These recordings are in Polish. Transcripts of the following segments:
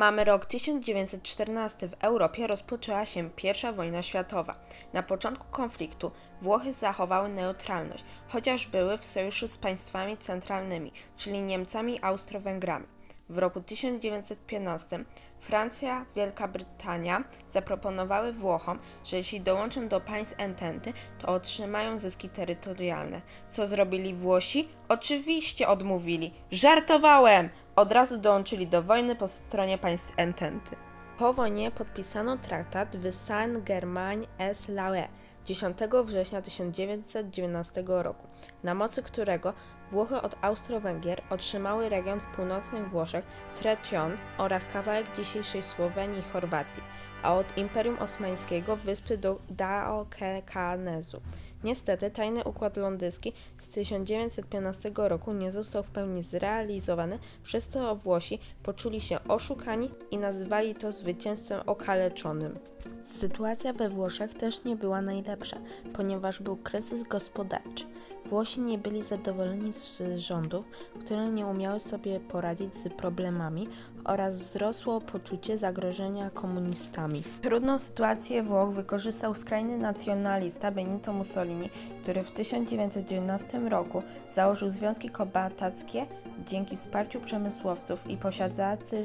Mamy rok 1914. W Europie rozpoczęła się I wojna światowa. Na początku konfliktu Włochy zachowały neutralność, chociaż były w sojuszu z państwami centralnymi, czyli Niemcami i Austro-Węgrami. W roku 1915 Francja, Wielka Brytania zaproponowały Włochom, że jeśli dołączą do państw Ententy, to otrzymają zyski terytorialne. Co zrobili Włosi? Oczywiście odmówili. Żartowałem! Od razu dołączyli do wojny po stronie państw Ententy. Po wojnie podpisano traktat w Saint-Germain-es-Laye 10 września 1919 roku, na mocy którego Włochy od Austro-Węgier otrzymały region w północnych Włoszech, Tretion oraz kawałek dzisiejszej Słowenii i Chorwacji, a od Imperium Osmańskiego wyspy do Daokeanezu. Niestety tajny układ londyński z 1915 roku nie został w pełni zrealizowany, przez to Włosi poczuli się oszukani i nazywali to zwycięstwem okaleczonym. Sytuacja we Włoszech też nie była najlepsza, ponieważ był kryzys gospodarczy. Włosi nie byli zadowoleni z rządów, które nie umiały sobie poradzić z problemami oraz wzrosło poczucie zagrożenia komunistami. Trudną sytuację Włoch wykorzystał skrajny nacjonalista Benito Mussolini, który w 1919 roku założył związki kombatanckie dzięki wsparciu przemysłowców i posiadaczy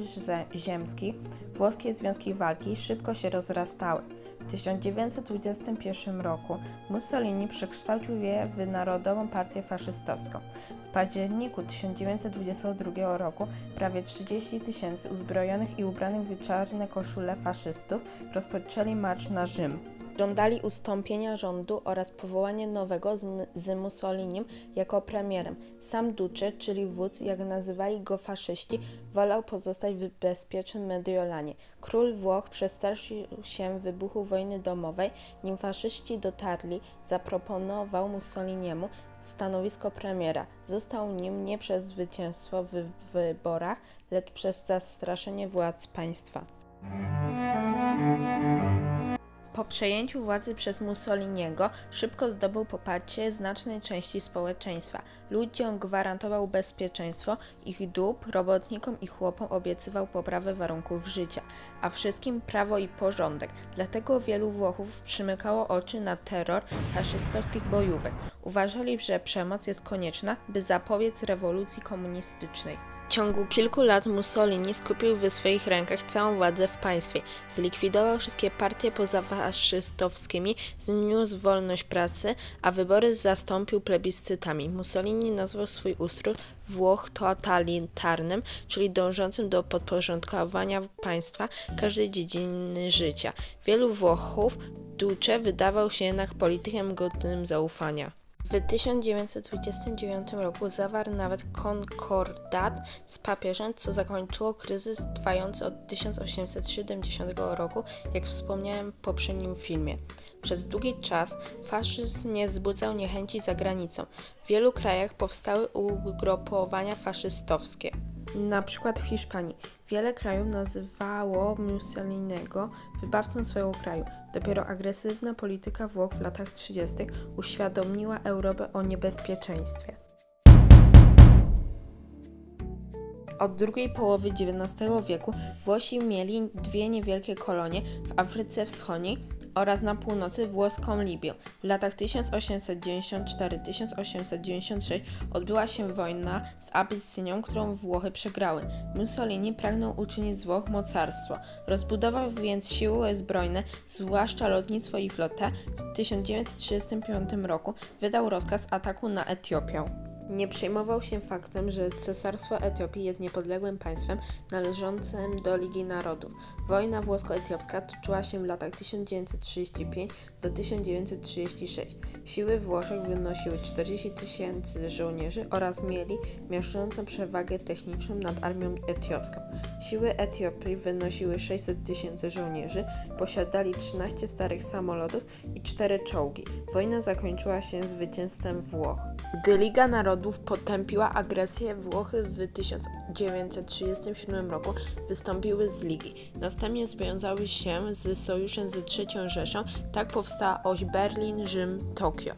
ziemskich. Włoskie związki walki szybko się rozrastały. W 1921 roku Mussolini przekształcił je w Narodową Partię Faszystowską. W październiku 1922 roku prawie 30 tysięcy uzbrojonych i ubranych w czarne koszule faszystów rozpoczęli marsz na Rzym. Żądali ustąpienia rządu oraz powołania nowego z, z Mussolinim jako premierem. Sam Duce, czyli wódz, jak nazywali go faszyści, wolał pozostać w bezpiecznym Mediolanie. Król Włoch przestraszył się wybuchu wojny domowej. Nim faszyści dotarli, zaproponował Mussoliniemu stanowisko premiera. Został nim nie przez zwycięstwo w wyborach, lecz przez zastraszenie władz państwa. Po przejęciu władzy przez Mussoliniego szybko zdobył poparcie znacznej części społeczeństwa. Ludziom gwarantował bezpieczeństwo, ich dóbr, robotnikom i chłopom obiecywał poprawę warunków życia, a wszystkim prawo i porządek. Dlatego wielu Włochów przymykało oczy na terror faszystowskich bojówek. Uważali, że przemoc jest konieczna, by zapobiec rewolucji komunistycznej. Ciągu kilku lat Mussolini skupił w swoich rękach całą władzę w państwie, zlikwidował wszystkie partie pozafaszystowskimi, zniósł wolność prasy, a wybory zastąpił plebiscytami. Mussolini nazwał swój ustrój Włoch totalitarnym, czyli dążącym do podporządkowania państwa każdej dziedziny życia. Wielu Włochów Duce wydawał się jednak politykiem godnym zaufania. W 1929 roku zawarł nawet konkordat z papieżem, co zakończyło kryzys trwający od 1870 roku, jak wspomniałem w poprzednim filmie. Przez długi czas faszyzm nie wzbudzał niechęci za granicą. W wielu krajach powstały ugrupowania faszystowskie. Na przykład w Hiszpanii. Wiele krajów nazywało Mussoliniego wybawcą swojego kraju. Dopiero agresywna polityka Włoch w latach 30. uświadomiła Europę o niebezpieczeństwie. Od drugiej połowy XIX wieku Włosi mieli dwie niewielkie kolonie w Afryce Wschodniej oraz na północy włoską Libię. W latach 1894-1896 odbyła się wojna z Abysynią, którą Włochy przegrały. Mussolini pragnął uczynić z Włoch mocarstwo. Rozbudował więc siły zbrojne, zwłaszcza lotnictwo i flotę. W 1935 roku wydał rozkaz ataku na Etiopię. Nie przejmował się faktem, że Cesarstwo Etiopii jest niepodległym państwem należącym do Ligi Narodów. Wojna włosko-etiopska toczyła się w latach 1935 do 1936. Siły Włoszech wynosiły 40 tysięcy żołnierzy oraz mieli miażdżącą przewagę techniczną nad armią etiopską. Siły Etiopii wynosiły 600 tysięcy żołnierzy, posiadali 13 starych samolotów i 4 czołgi. Wojna zakończyła się zwycięstwem Włoch. Gdy Liga Narodów potępiła agresję, Włochy w 1937 roku wystąpiły z Ligi. Następnie związały się z sojuszem z III Rzeszą. Tak powstała oś Berlin, Rzym, Tokio.